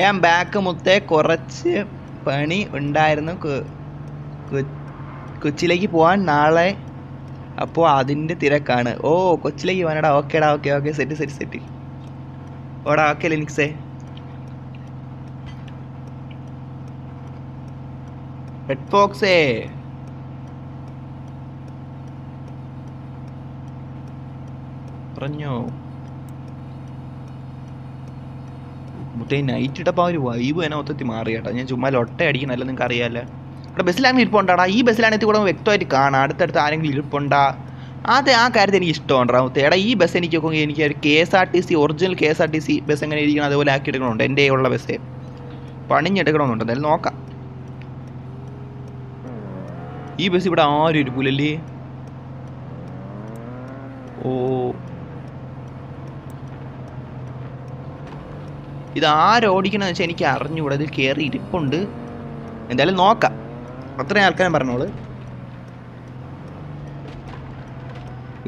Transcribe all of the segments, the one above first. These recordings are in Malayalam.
ആം ബാക്ക് മുത്തേ. കുറച്ച് പണി ഉണ്ടായിരുന്നു. കൊച്ചിയിലേക്ക് പോകാൻ നാളെ. അപ്പോൾ അതിന്റെ തിരക്കാണ്. ഓ കൊച്ചിയിലേക്ക് പോകാനടാ ഓക്കേടാ okay okay. Set set set. ഓടാ ഓക്കെ ലിനിക്സേ. റെഡ് ഫോക്സേ പറഞ്ഞോ. മുട്ടേ നൈറ്റ് ഇട്ടപ്പോൾ ആ ഒരു വൈബ് തന്നെ മൊത്തത്തിൽ മാറി കേട്ടോ. ഞാൻ ചുമ്മാ ലൊട്ട അടിക്കണല്ലോ നിങ്ങൾക്ക് അറിയാമല്ലോ ഇവിടെ ബസ്സിലാണ് ഇരിപ്പുണ്ടാടാ. ഈ ബസ്സിലാണെങ്കിൽ കൂടെ വ്യക്തമായിട്ട് കാണാം. അടുത്തടുത്ത് ആരെങ്കിലും ഇരിപ്പുണ്ടാ? അത് ആ കാര്യത്തിൽ എനിക്ക് ഇഷ്ടമുണ്ടാവും എടാ ഈ ബസ് എനിക്ക് എനിക്ക് ഒരു K S R T C original K S R T C bus എങ്ങനെ ഇരിക്കണം അതുപോലെ ആക്കി എടുക്കണമുണ്ട് എന്റെ ഉള്ള ബസ്സേ പണിഞ്ഞെടുക്കണമെന്നുണ്ട് എന്തായാലും നോക്കാം. ഈ ബസ് ഇവിടെ ആരും ഇരിക്കൂലല്ലേ ഓ. ഇത് ആരോടിക്കണമെന്ന് വെച്ചാൽ എനിക്ക് അറിഞ്ഞുകൂടെ ഇതിൽ കയറി ഇരിപ്പുണ്ട്. എന്തായാലും നോക്കാം. അത്രയും ആൾക്കാരും പറഞ്ഞോൾ.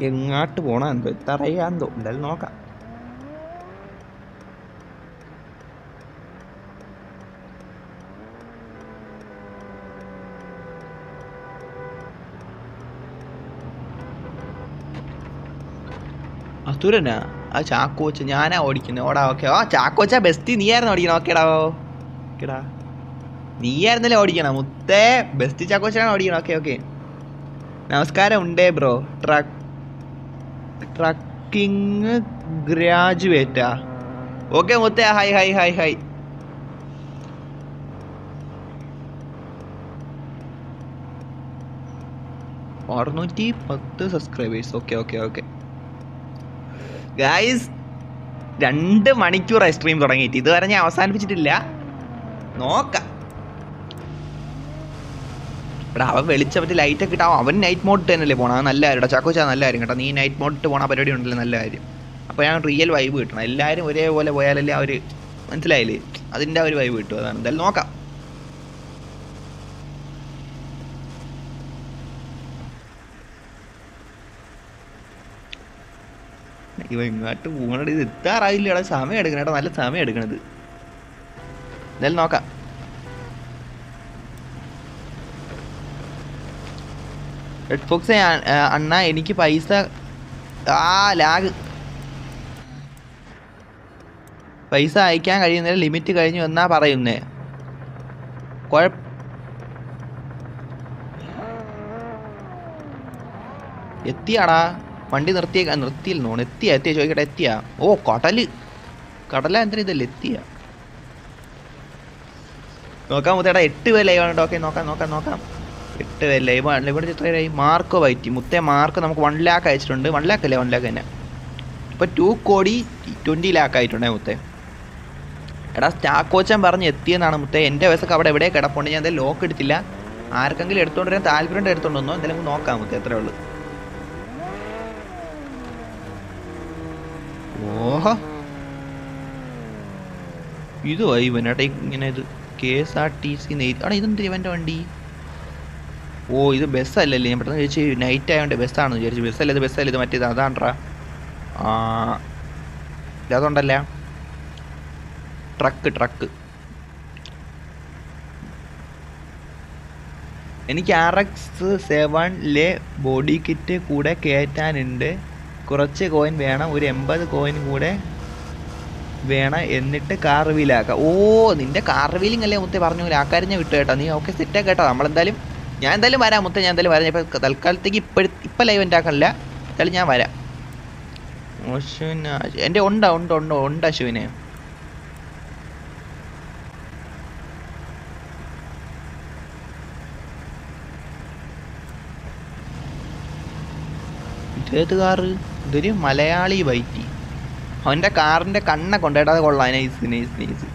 എങ്ങാട്ട് പോണോ എന്തോ എന്തായാലും നോക്കാം. അസുരനാ? ആ ചാക്കോച്ച ഞാനാ ഓടിക്കുന്നത് ഓടാ ഓക്കെ. ആ ചാക്കോച്ച ബെസ്റ്റ് നീയായിരുന്നു ഓടിക്കണം. ഓക്കേടാ. ഓക്കേടാ. നീയായിരുന്നല്ലേ ഓടിക്കണം. മുത്തേ ബെസ്റ്റ് ചാക്കോച്ചാണ് ഓടിക്കണം. Okay okay. നമസ്കാരം ഉണ്ടേ ബ്രോ. ട്രക്ക് ട്രക്കിങ് ഗ്രാജുവേറ്റാ. ഓക്കെ മുത്തേ. Hi hi hi hi. അറുന്നൂറ്റി പത്ത് subscribers okay okay okay. Guys രണ്ട് മണിക്കൂറായി സ്ട്രീം തുടങ്ങിയിട്ട്. ഇതുവരെ ഞാൻ അവസാനിപ്പിച്ചിട്ടില്ല. നോക്കാം. എടാ അവൻ വെളിച്ച പറ്റി ലൈറ്റൊക്കെ ഇട്ടാവും അവൻ നൈറ്റ് മോഡ് തന്നെയല്ലേ പോണം അത് നല്ല കാര്യം ചാക്കോച്ചാ നല്ല കാര്യം കേട്ടോ. നീ നൈറ്റ് മോഡിട്ട് പോണ പരിപാടി ഉണ്ടല്ലോ നല്ല കാര്യം. അപ്പോൾ ഞാൻ റിയൽ വൈബ് കിട്ടണം. എല്ലാവരും ഒരേപോലെ പോയാലല്ലേ അവർ മനസ്സിലായില്ലേ? അതിന്റെ ആ ഒരു വൈബ് കിട്ടും അതാണ്. എന്തായാലും നോക്കാം. ഇവ ഇങ്ങോട്ട് പോകണത് ഇത് എത്താറായില്ല എടാ സമയം എടുക്കണം നല്ല സമയം എടുക്കണത്. എന്തായാലും നോക്കാം. റെഡ് ഫോക്സ് അണ്ണ എനിക്ക് പൈസ ആ ലാഗ്. പൈസ അയക്കാൻ കഴിയുന്നില്ല ലിമിറ്റ് കഴിഞ്ഞു എന്നാ പറയുന്നേ. കുഴപ്പ എത്തിയാടാ. വണ്ടി നിർത്തിയ നിർത്തിയില്ല തോന്നുന്നു എത്തിയ എത്തിയ ചോദിക്കട്ടെ എത്തിയ. ഓ കടൽ. കടല എന്തിനാ ഇതല്ലേ എത്തിയ? നോക്കാം മുത്തേടാ എട്ട് പേര് ലൈവ് ആണ് ഓക്കെ നോക്കാം നോക്കാം നോക്കാം. എട്ട് പേര് ലൈവ് ആണ്. ഇവിടെ പേരായി മാർക്കോ വൈറ്റി. മുത്തേ മാർക്ക് നമുക്ക് വൺ ലാക്ക് അയച്ചിട്ടുണ്ട്. വൺ ലാക്ക് അല്ലേ വൺ ലാക്ക് തന്നെ. ഇപ്പൊ ടു കോടി ട്വന്റി ലാക്ക് ആയിട്ടുണ്ടേ മുത്തേ. എടാ സ്റ്റാക്ക് കോച്ചൻ പറഞ്ഞ് എത്തിയെന്നാണ് മുത്തേ. എന്റെ വയസ്സൊക്കെ അവിടെ എവിടെ കിടപ്പുണ്ട്. ഞാൻ എന്തായാലും ലോക്ക് എടുത്തില്ല. ആർക്കെങ്കിലും എടുത്തോണ്ട് വരാൻ താല്പര്യം എടുത്തോണ്ട് വന്നോ? എന്തായാലും നോക്കാം മുത്തേ എത്രേ ഉള്ളൂ. ഓഹോ. ഇതോ ഇവനേട്ടാ ഇങ്ങനെ ഇത് K S R T C എടാ ഇതെന്ത് ഇവന്റെ വണ്ടി? ഓ ഇത് ബസ്സല്ലല്ലേ? ഞാൻ പെട്ടെന്ന് ചോദിച്ചു നൈറ്റ് ആയതുകൊണ്ട് ബസ്സാണെന്ന് വിചാരിച്ചു. ബസ്സല്ല ഇത് ബസ്സല്ല ഇത്? മറ്റേത് അതാണ്ട്രാ ആ ഇതതുണ്ടല്ല? Truck truck. എനിക്ക് ആർ എക്സ് സെവനിലെ ബോഡി കിറ്റ് കൂടെ കയറ്റാനുണ്ട് കുറച്ച് കോയിൻ വേണം ഒരു എൺപത് കോയിൻ കൂടെ വേണം എന്നിട്ട് കാർ വീലാക്കാം ഓ നിന്റെ കാർ വീലിംഗ് അല്ലേ മുത്തേ പറഞ്ഞു ആ കാര്യം വിട്ടു കേട്ടോ. നീ ഓക്കെ സെറ്റ് കേട്ടോ. നമ്മളെന്തായാലും ഞാൻ എന്തായാലും വരാം മുത്തേ ഞാൻ എന്തായാലും വരാം. ഇപ്പം തൽക്കാലത്തേക്ക് ഇപ്പോഴ ഇപ്പം ലൈവ് ഉണ്ടാക്കാനില്ല എന്തായാലും ഞാൻ വരാം. അശ്വിന എന്റെ ഉണ്ടോ ഉണ്ടോ ഉണ്ടോ ഉണ്ട് അശ്വിനെ കാറ് ഇതൊരു മലയാളി വൈറ്റി. അവന്റെ കാറിന്റെ കണ്ണ കൊണ്ടേടാതെ കൊള്ളാം. നൈസ് നൈസ് നൈസ്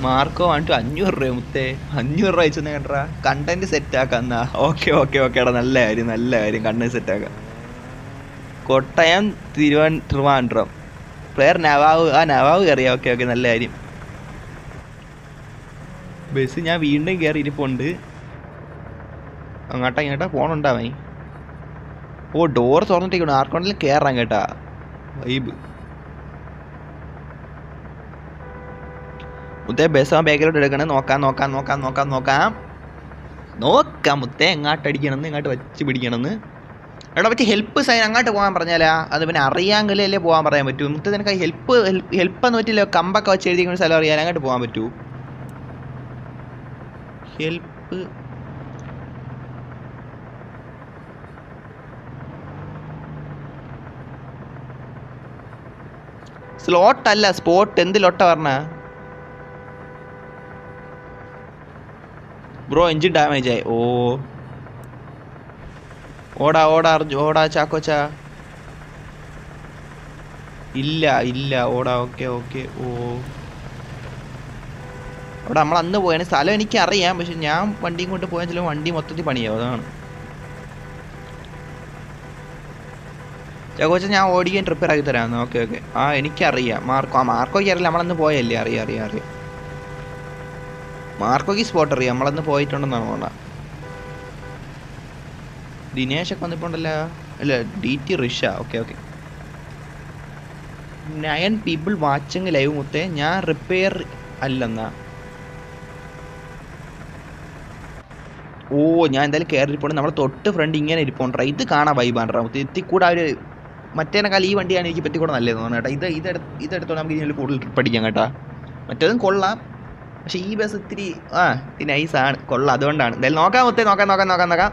മാർക്കോ വന്നിട്ട് അഞ്ഞൂറ് രൂപ മുത്തേ. അഞ്ഞൂറ് രൂപ അയച്ചു കേട്ടാ കണ്ടന്റ് സെറ്റ് ആക്കാം എന്നാ. ഓക്കെ ഓക്കെ ഓക്കെ എടാ നല്ല കാര്യം നല്ല കാര്യം. കണ്ടന്റ് സെറ്റ് ആക്കാം. കോട്ടയം തിരുവനന്തപുരം പ്ലെയർ നവാവ് ആ നവാവ് കയറിയാ. ഓക്കെ ഓക്കെ നല്ല കാര്യം. ബസ് ഞാൻ വീണ്ടും കയറി ഇരിപ്പുണ്ട് അങ്ങോട്ടാ ഇങ്ങോട്ടാ പോണുണ്ടാവേ ഓ ഡോർ തുറന്നിട്ടേക്കണം ആർക്കൊണ്ടെങ്കിലും കയറാൻ കേട്ടാ. വൈബ്. മുത്തേ ബസ് ആ ബാക്കിലോട്ട് എടുക്കണേ. നോക്കാം നോക്കാം നോക്കാം നോക്കാം നോക്കാം. നോക്കാം മുത്തേ എങ്ങാട്ട് ഇങ്ങോട്ട് വെച്ച് പിടിക്കണമെന്ന്. എടാ പറ്റി ഹെൽപ്പ് സൈൻ അങ്ങോട്ട് പോകാൻ പറഞ്ഞാലാ? അത് പിന്നെ അറിയാമെങ്കിലേ അല്ലേ പോകാൻ പറയാൻ പറ്റൂ. മുത്തേ നിനക്ക് ഹെൽപ്പ് ഹെൽപ്പ് എന്ന് പറ്റില്ല കമ്പൊക്കെ വെച്ച് എഴുതിക്കുന്ന സ്ഥലം അറിയാൻ അങ്ങോട്ട് പോകാൻ പറ്റൂ. ഹെൽപ്പ് സ്ലോട്ട് അല്ല സ്പോട്ട് എന്തിലൊട്ട പറഞ്ഞ? ബ്രോ എഞ്ചിൻ ഡാമേജ് ആയി. ഓ. ഓടാ ഓടാ അർജു ഓടാ ചാക്കോച്ചാ. ഇല്ല ഇല്ല ഓടാ ഓക്കെ ഓക്കെ ഓ. അവിടെ നമ്മൾ അന്ന് പോയാണ് സ്ഥലം എനിക്കറിയാം പക്ഷെ ഞാൻ വണ്ടിയും കൊണ്ട് പോയാൽ വണ്ടി മൊത്തത്തിൽ പണിയാവും അതാണ്. ചാക്കോച്ച ഞാൻ ഓടിക്കാൻ റിപ്പയർ ആക്കി തരാം. Okay okay. ആ എനിക്കറിയാം. മാർക്കോ ആ മാർക്കോയ്ക്ക് അറിയില്ല നമ്മളന്ന് പോയല്ലേ? അറിയാം അറിയാം അറിയാം. മാർക്കോയ്ക്ക് സ്പോട്ട് അറിയാം. നമ്മളന്ന് പോയിട്ടുണ്ടെന്നാണ് തോന്നുക ദിനേശൊക്കെ വന്നിട്ടുണ്ടല്ലോ. അല്ല D T Risha. Okay okay. Nine people watching live മുത്തേ ഞാൻ റിപ്പയർ അല്ലെന്നാ. ഓ ഞാൻ എന്തായാലും കയറി ഇരിപ്പുണ്ട് നമ്മൾ തൊട്ട് ഫ്രണ്ട് ഇങ്ങനെ ഇരിപ്പുണ്ടാ. ഇത് കാണാൻ വൈബാണ് മുത്തേ എത്തി കൂടെ ഒരു മറ്റേനേക്കാൾ ഈ വണ്ടിയാണ് എനിക്ക് പറ്റി കൂടെ നല്ലതെന്ന് തോന്നുന്നു കേട്ടോ. ഇത് ഇതെടുത്ത് ഇതെടുത്തോണ്ട് നമുക്ക് ഇതിൽ കൂടുതൽ ട്രിപ്പ് അടിക്കാം കേട്ടോ. മറ്റേതും കൊള്ളാം. പക്ഷേ ഈ ബസ് ഇത്തിരി ആ ഇത്തിരി നൈസാണ് കൊള്ളാം. അതുകൊണ്ടാണ്. എന്തായാലും നോക്കാം മുത്തേ നോക്കാം നോക്കാം നോക്കാം നോക്കാം.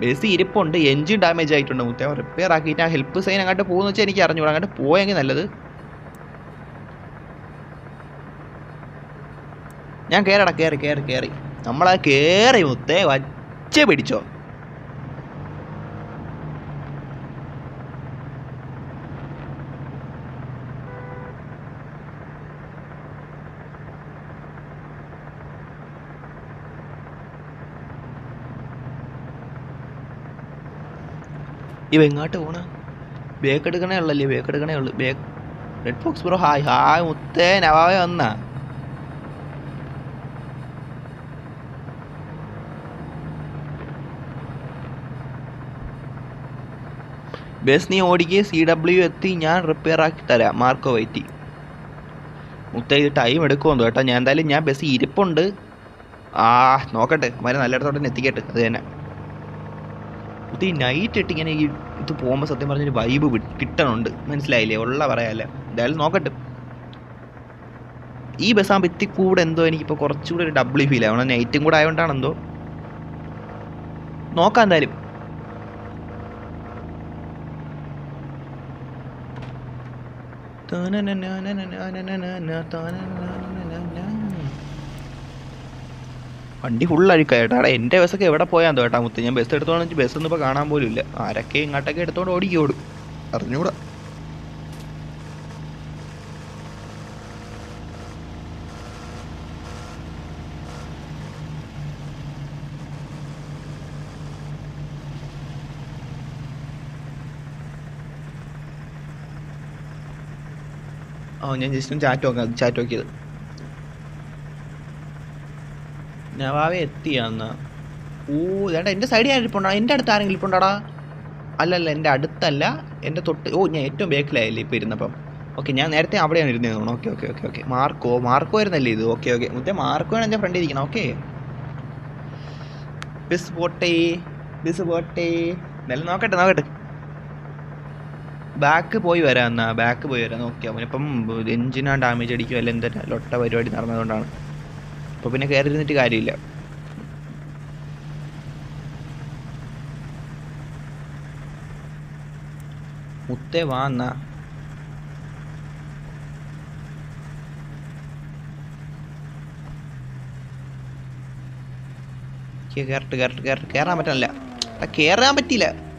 ബസ് ഇരിപ്പുണ്ട്. എഞ്ചിൻ ഡാമേജ് ആയിട്ടുണ്ട് മുത്തേ. റിപ്പയർ ആക്കിയിട്ട് ആ ഹെൽപ്പ് സൈൻ അങ്ങോട്ട് പോകുന്ന വെച്ചാൽ എനിക്ക് അറിഞ്ഞൂടാ. അങ്ങോട്ട് പോയെങ്കിൽ നല്ലത്. ഞാൻ കയറടാ കയറി കയറി കയറി നമ്മളത് കയറി മുത്തേ. വച്ച പിടിച്ചോ. ഇവ എങ്ങോട്ട് പോണ. ബേക്ക് എടുക്കണേ ഉള്ളല്ലേ ബേക്ക് എടുക്കണേ ഉള്ളു. Bake red fox bro hi hi മുത്തേ നവാവേ വന്നാ. ബസ് നീ ഓടിക്കുക സി ഡബ്ല്യു എത്തി ഞാൻ റിപ്പയർ ആക്കി തരാം. മാർക്കോ വൈറ്റി മുത്ത ഇത് ടൈം എടുക്കുമെന്ന് കേട്ടോ. ഞാൻ എന്തായാലും ഞാൻ ബസ് ഇരിപ്പുണ്ട്. ആ നോക്കട്ടെ. അവരെ നല്ലിടത്തോട്ട് തന്നെ എത്തിക്കട്ടെ. അത് തന്നെ. ഇത് ഈ നൈറ്റ് ഇട്ട് ഇങ്ങനെ ഈ ഇത് പോകുമ്പോൾ സത്യം പറഞ്ഞൊരു വൈബ് കിട്ടണുണ്ട്. മനസ്സിലായില്ലേ? ഉള്ള പറയാല്ല? എന്തായാലും നോക്കട്ടെ. ഈ ബസ് ആകുമ്പോൾ ഇത്തി കൂടെ എന്തോ എനിക്കിപ്പോൾ കുറച്ചുകൂടെ ഒരു ഡബിൾ ഫീൽ ആവണം നൈറ്റും കൂടെ ആയതുകൊണ്ടാണ് എന്തോ. നോക്കാം എന്തായാലും. വണ്ടി ഫുൾ അഴുക്കായിട്ടാ എടാ എന്റെ ബസ്സൊക്കെ എവിടെ പോയാന്ന് കേട്ടാ മുത്ത്? ഞാൻ ബസ് എടുത്തോണെന്ന് ബസ് ഒന്നും ഇപ്പോൾ കാണാൻ പോലും ഇല്ല ആരൊക്കെ ഇങ്ങോട്ടൊക്കെ എടുത്തോണ്ട് ഓടിക്കോടും അറിഞ്ഞൂടാ. ഓ ഞാൻ ജസ്റ്റ് ചാറ്റ് നോക്കാം ചാറ്റ് നോക്കിയത്. നവാവെ എത്തിയാന്ന്. ഓ ചേട്ടാ എന്റെ സൈഡിൽ ആരും ഇരിപ്പുണ്ടോ എന്റെ അടുത്ത് ആരെങ്കിലും ഇരിപ്പുണ്ടാടാ അല്ലല്ല എന്റെ അടുത്തല്ല. എന്റെ തൊട്ട് ഓ ഞാൻ ഏറ്റവും ബേക്കിലായില്ലേ ഇപ്പോൾ ഇരുന്നപ്പം. ഓക്കെ ഞാൻ നേരത്തെ അവിടെയാണ് ഇരുന്നത് തോന്നുന്നു. Okay okay okay okay. Marco Marco ആയിരുന്നല്ലേ ഇത്? Okay okay. മുത്തേ മാർക്കോ മാർക്കോയാണ് എന്റെ ഫ്രണ്ട് ഇരിക്കണം. ഓക്കെ. ബിസ് പോട്ടെ ബിസ് പോട്ടേ. നല്ല നോക്കട്ടെ നോക്കട്ടെ. ബാക്ക് പോയി വരാം എന്നാ. ബാക്ക് പോയി വരാം. നോക്കിയാൽ അവനിപ്പം എഞ്ചിനാ ഡാമേജ് അടിക്കുക അല്ല എന്താ ലൊട്ട പരിപാടി നടന്നതുകൊണ്ടാണ്. അപ്പോൾ പിന്നെ കയറി ഇരുന്നിട്ട് കാര്യമില്ല. മുത്തേ വാ എന്നാ. കയറട്ട് കയറട്ട് കയറട്ട് കയറാൻ പറ്റണില്ല. എടാ, കയറാൻ പറ്റിയില്ല.